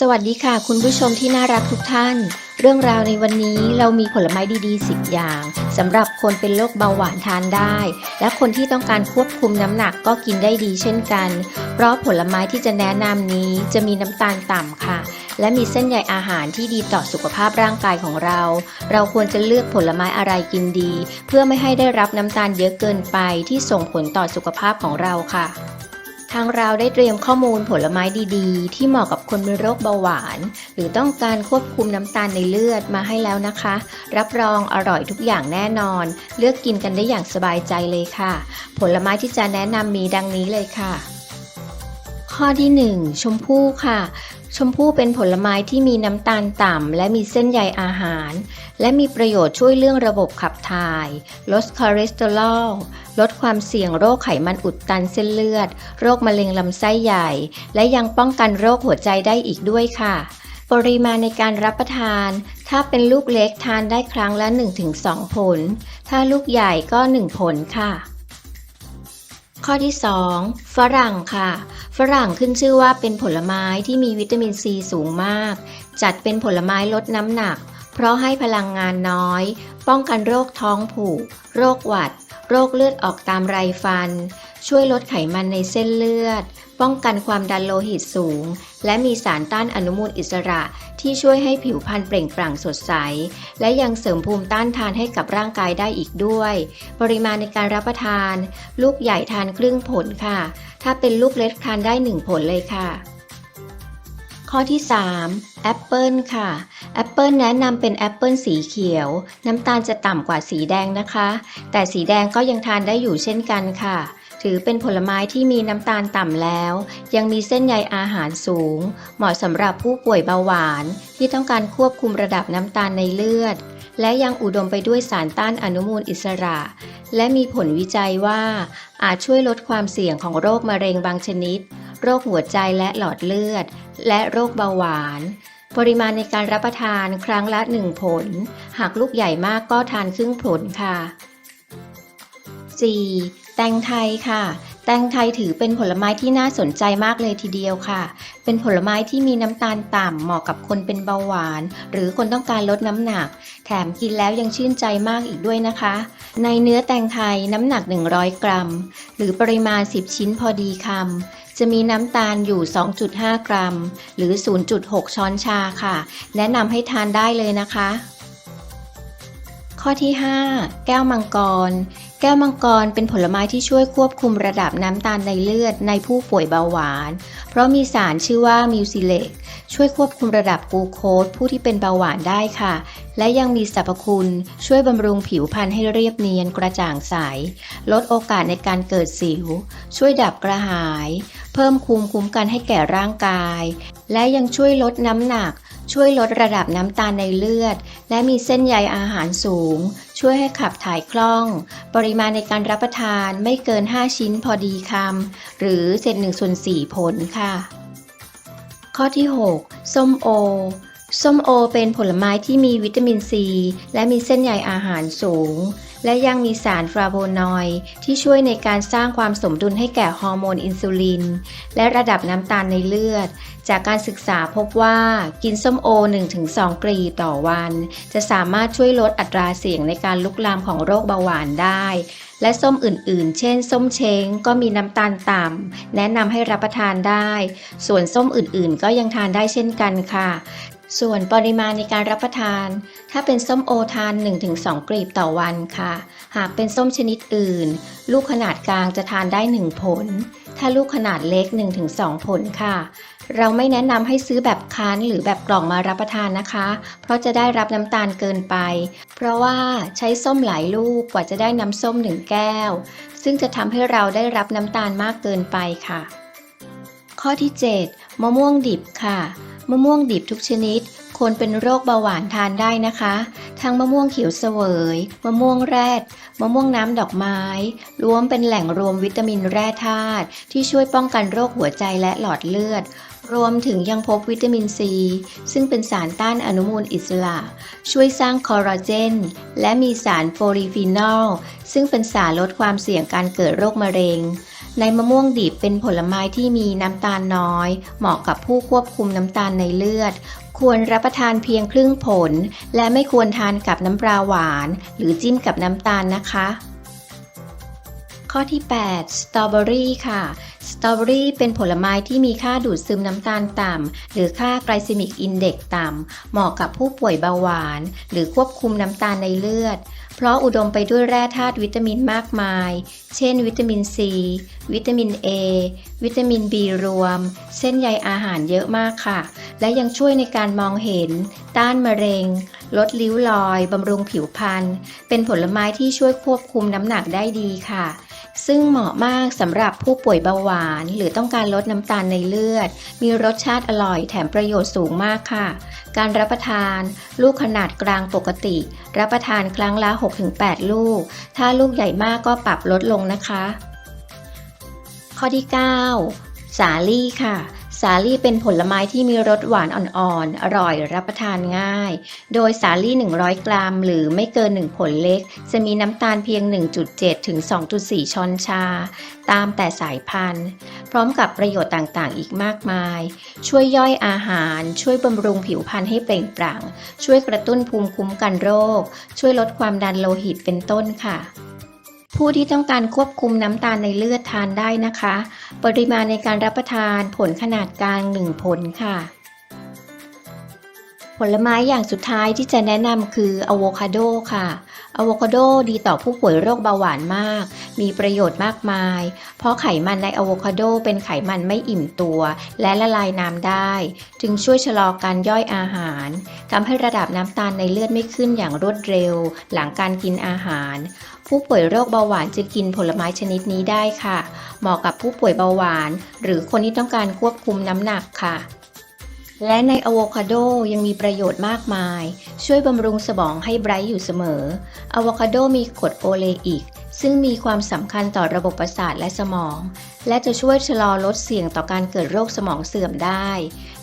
สวัสดีค่ะ คุณผู้ชมที่น่ารักทุกท่าน เรื่องราวในวันนี้เรามีผลไม้ดีๆ 10 อย่างสำหรับคนเป็นโรคเบาหวานทานได้ และคนที่ต้องการควบคุมน้ำหนักก็กินได้ดีเช่นกัน เพราะผลไม้ที่จะแนะนำนี้จะมีน้ำตาลต่ำค่ะ และมีเส้นใยอาหารที่ดีต่อสุขภาพร่างกายของเรา เราควรจะเลือกผลไม้อะไรกินดี เพื่อไม่ให้ได้รับน้ำตาลเยอะเกินไปที่ส่งผลต่อสุขภาพของเราค่ะ ทางเราได้เตรียมข้อมูลผลไม้ดีๆ ที่เหมาะกับคนเป็นโรคเบาหวาน หรือต้องการควบคุมน้ำตาลในเลือดมาให้แล้วนะคะ รับรองอร่อยทุกอย่างแน่นอน เลือกกินกันได้อย่างสบายใจเลยค่ะ ผลไม้ที่จะแนะนำมีดังนี้เลยค่ะ ข้อที่ 1 ชมพู่ค่ะ ชมพู่เป็นผลไม้ที่มีน้ำตาลต่ำ และมีเส้นใยอาหาร และมีประโยชน์ช่วยเรื่องระบบขับถ่าย ลดคอเลสเตอรอล ลดความเสี่ยงโรคไขมันอุดตันเส้นเลือด โรคมะเร็งลำไส้ใหญ่ และยังป้องกันโรคหัวใจได้อีกด้วยค่ะ ปริมาณในการรับประทาน ถ้าเป็นลูกเล็กทานได้ครั้งละ 1-2 ผล ถ้าลูกใหญ่ก็ 1 ผลค่ะ ข้อที่ 2 ฝรั่งค่ะ ฝรั่งขึ้นชื่อว่าเป็นผลไม้ที่มีวิตามินซีสูงมาก จัดเป็นผลไม้ลดน้ำหนัก เพราะให้พลังงานน้อย ป้องกันโรคท้องผูก โรคหวัด โรคเลือดออกตามไรฟัน ช่วยลดไขมันในเส้นเลือด ป้องกันความดันโลหิตสูง และมีสารต้านอนุมูลอิสระที่ช่วยให้ผิวพรรณเปล่งปลั่งสดใส และยังเสริมภูมิต้านทานให้กับร่างกายได้อีกด้วย ปริมาณในการรับประทาน ลูกใหญ่ทานครึ่งผลค่ะ ถ้าเป็นลูกเล็กทานได้ 1 ผลเลยค่ะ ข้อที่3แอปเปิลค่ะแอปเปิลแนะนำเป็นแอปเปิลสีเขียว น้ำตาลจะต่ำกว่าสีแดงนะคะ แต่สีแดงก็ยังทานได้อยู่เช่นกันค่ะ ถือเป็นผลไม้ที่มีน้ำตาลต่ำแล้ว ยังมีเส้นใยอาหารสูง เหมาะสำหรับผู้ป่วยเบาหวาน ที่ต้องการควบคุมระดับน้ำตาลในเลือด และยังอุดมไปด้วยสารต้านอนุมูลอิสระ และมีผลวิจัยว่า อาจช่วยลดความเสี่ยงของโรคมะเร็งบางชนิด โรคหัวใจและหลอดเลือด และโรคเบาหวาน ปริมาณในการรับประทานครั้งละ1ผล หากลูกใหญ่มากก็ทานครึ่งผลค่ะ 4. แตงไทยค่ะ แตงไทยถือเป็นผลไม้ที่น่าสนใจมากเลยทีเดียวค่ะ เป็นผลไม้ที่มีน้ำตาลต่ำเหมาะกับคนเป็นเบาหวาน หรือคนต้องการลดน้ำหนัก แถมกินแล้วยังชื่นใจมากอีกด้วยนะคะ ในเนื้อแตงไทยน้ำหนัก 100 กรัม หรือปริมาณ 10 ชิ้นพอดีคำจะมีน้ำตาลอยู่ 2.5 กรัม หรือ 0.6 ช้อนชาค่ะ แนะนำให้ทานได้เลยนะคะ ข้อที่ 5 แก้วมังกร แก้วมังกรเป็นผลไม้ที่ช่วยควบคุมระดับน้ำตาลในเลือดในผู้ป่วยเบาหวาน เพราะมีสารชื่อว่ามิวซิเลกช่วยควบคุมระดับกูโคสผู้ที่เป็นเบาหวานได้ค่ะ และยังมีสรรพคุณช่วยบำรุงผิวพรรณให้เรียบเนียนกระจ่างใส ลดโอกาสในการเกิดสิว ช่วยดับกระหาย เพิ่มภูมิคุ้มกันให้แก่ร่างกาย และยังช่วยลดน้ำหนักช่วยลดระดับน้ำตาลในเลือด และมีเส้นใยอาหารสูง ช่วยให้ขับถ่ายคล่อง ปริมาณในการรับประทานไม่เกิน 5 ชิ้นพอดีคำหรือเศษ1ส่วน4ผลค่ะ ข้อที่ 6 ส้มโอ ส้มโอเป็นผลไม้ที่มีวิตามินซี และมีเส้นใยอาหารสูง และยังมีสารฟลาโวนอยด์ที่ช่วยในการสร้างความสมดุลให้แก่ฮอร์โมนอินซูลิน และระดับน้ำตาลในเลือด จากการศึกษาพบว่ากินส้มโอ 1-2 กรีต่อวัน จะสามารถช่วยลดอัตราเสี่ยงในการลุกลามของโรคเบาหวานได้ และส้มอื่นๆ เช่น ส้มเช้งก็มีน้ำตาลต่ำแนะนำให้รับประทานได้ ส่วนส้มอื่นๆ ก็ยังทานได้เช่นกันค่ะ ส่วนปริมาณในการรับประทาน ถ้าเป็นส้มโอทาน 1-2 กลีบต่อวันค่ะ หากเป็นส้มชนิดอื่น ลูกขนาดกลางจะทานได้ 1 ผล ถ้าลูกขนาดเล็ก 1-2 ผลค่ะ เราไม่แนะนำให้ซื้อแบบคั้นหรือแบบกล่องมารับประทานนะคะ เพราะจะได้รับน้ำตาลเกินไป เพราะว่าใช้ส้มหลายลูกกว่าจะได้น้ำส้มหนึ่งแก้ว ซึ่งจะทำให้เราได้รับน้ำตาลมากเกินไปค่ะ ข้อที่ 7 มะม่วงดิบค่ะ มะม่วงดิบทุกชนิด คนเป็นโรคเบาหวานทานได้นะคะ ทั้งมะม่วงเขียวเสวย มะม่วงแรด มะม่วงน้ำดอกไม้รวมเป็นแหล่งรวมวิตามินแร่ธาตุที่ช่วยป้องกันโรคหัวใจและหลอดเลือด รวมถึงยังพบวิตามินซี ซึ่งเป็นสารต้านอนุมูลอิสระ ช่วยสร้างคอลลาเจน และมีสารโพลีฟีนอล ซึ่งเป็นสารลดความเสี่ยงการเกิดโรคมะเร็ง ในมะม่วงดิบเป็นผลไม้ที่มีน้ำตาลน้อย เหมาะกับผู้ควบคุมน้ำตาลในเลือด ควรรับประทานเพียงครึ่งผล และไม่ควรทานกับน้ำปลาหวาน หรือจิ้มกับน้ำตาลนะคะ ข้อที่ 8 สตรอเบอรี่ค่ะสตรอเบอรี่เป็นผลไม้ที่มีค่าดูดซึมน้ำตาลต่ำ หรือค่าไกลซิมิกอินเด็กต่ำ เหมาะกับผู้ป่วยเบาหวาน หรือควบคุมน้ำตาลในเลือด เพราะอุดมไปด้วยแร่ธาตุวิตามินมากมาย เช่น วิตามินซี วิตามิน A วิตามิน B รวม เส้นใยอาหารเยอะมากค่ะ และยังช่วยในการมองเห็น ต้านมะเร็ง ลดริ้วรอย บำรุงผิวพรรณ เป็นผลไม้ที่ช่วยควบคุมน้ำหนักได้ดีค่ะ ซึ่งเหมาะมากสำหรับผู้ป่วยเบาหวาน หรือต้องการลดน้ำตาลในเลือด มีรสชาติอร่อยแถมประโยชน์สูงมากค่ะ การรับประทาน ลูกขนาดกลางปกติ รับประทานครั้งละ 6-8 ลูก ถ้าลูกใหญ่มากก็ปรับลดลงนะคะ ข้อที่ 9 สาลี่ค่ะ สาลี่เป็นผลไม้ที่มีรสหวานอ่อนๆ อร่อยรับประทานง่าย โดยสาลี่ 100 กรัม หรือไม่เกิน 1 ผลเล็ก จะมีน้ำตาลเพียง 1.7 ถึง 2.4 ช้อนชา ตามแต่สายพันธุ์ พร้อมกับประโยชน์ต่างๆ อีกมากมาย ช่วยย่อยอาหาร ช่วยบำรุงผิวพรรณให้เปล่งปลั่ง ช่วยกระตุ้นภูมิคุ้มกันโรค ช่วยลดความดันโลหิตเป็นต้นค่ะ ผู้ที่ต้องการควบคุมน้ำตาลในเลือดทานได้นะคะ ปริมาณในการรับประทานผลขนาดกลาง 1 ผลค่ะ ผลไม้อย่างสุดท้ายที่จะแนะนำคืออะโวคาโดค่ะอะโวคาโดดีต่อผู้ป่วยโรคเบาหวานมาก มีประโยชน์มากมาย เพราะไขมันในอะโวคาโดเป็นไขมันไม่อิ่มตัว และละลายน้ำได้ จึงช่วยชะลอการย่อยอาหารทำให้ระดับน้ำตาลในเลือดไม่ขึ้นอย่างรวดเร็ว หลังการกินอาหาร ผู้ป่วยโรคเบาหวานจะกินผลไม้ชนิดนี้ได้ค่ะ เหมาะกับผู้ป่วยเบาหวาน หรือคนที่ต้องการควบคุมน้ำหนักค่ะ และในอะโวคาโดยังมีประโยชน์มากมาย ช่วยบำรุงสมองให้ไบรท์อยู่เสมออะโวคาโดมีกรดโอเลอิก ซึ่งมีความสำคัญต่อระบบประสาทและสมอง และจะช่วยชะลอลดเสี่ยงต่อการเกิดโรคสมองเสื่อมได้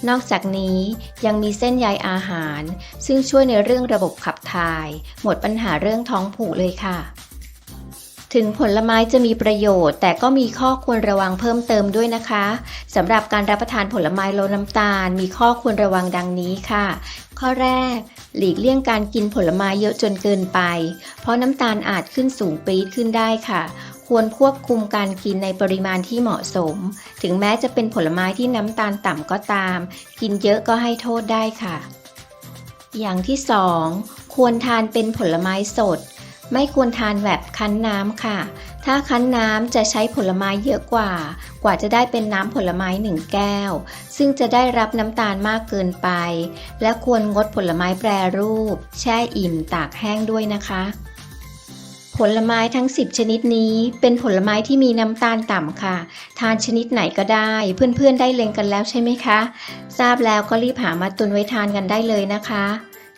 นอกจากนี้ยังมีเส้นใยอาหาร ซึ่งช่วยในเรื่องระบบขับถ่าย หมดปัญหาเรื่องท้องผูกเลยค่ะ ถึงผลไม้จะมีประโยชน์ แต่ก็มีข้อควรระวังเพิ่มเติมด้วยนะคะสำหรับการรับประทานผลไม้ลดน้ำตาล มีข้อควรระวังดังนี้ค่ะ ข้อแรก หลีกเลี่ยงการกินผลไม้เยอะจนเกินไป เพราะน้ำตาลอาจขึ้นสูงปี๊ดขึ้นได้ค่ะควรควบคุมการกินในปริมาณที่เหมาะสม ถึงแม้จะเป็นผลไม้ที่น้ำตาลต่ำก็ตาม กินเยอะก็ให้โทษได้ค่ะ อย่างที่สองควรทานเป็นผลไม้สด ไม่ควรทานแบบคั้นน้ำค่ะ ถ้าคั้นน้ำจะใช้ผลไม้เยอะกว่า กว่าจะได้เป็นน้ำผลไม้หนึ่งแก้ว ซึ่งจะได้รับน้ำตาลมากเกินไป และควรงดผลไม้แปรรูป แช่อิ่มตากแห้งด้วยนะคะ ผลไม้ทั้ง 10 ชนิดนี้ เป็นผลไม้ที่มีน้ำตาลต่ำค่ะ ทานชนิดไหนก็ได้ เพื่อนๆได้เล็งกันแล้วใช่ไหมคะ ทราบแล้วก็รีบหามาตุนไว้ทานกันได้เลยนะคะ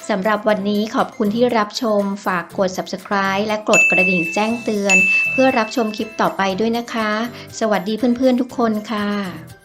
สำหรับวันนี้ขอบคุณที่รับชม ฝากกด subscribe และกดกระดิ่งแจ้งเตือน เพื่อรับชมคลิปต่อไปด้วยนะคะ สวัสดีเพื่อนๆทุกคนค่ะ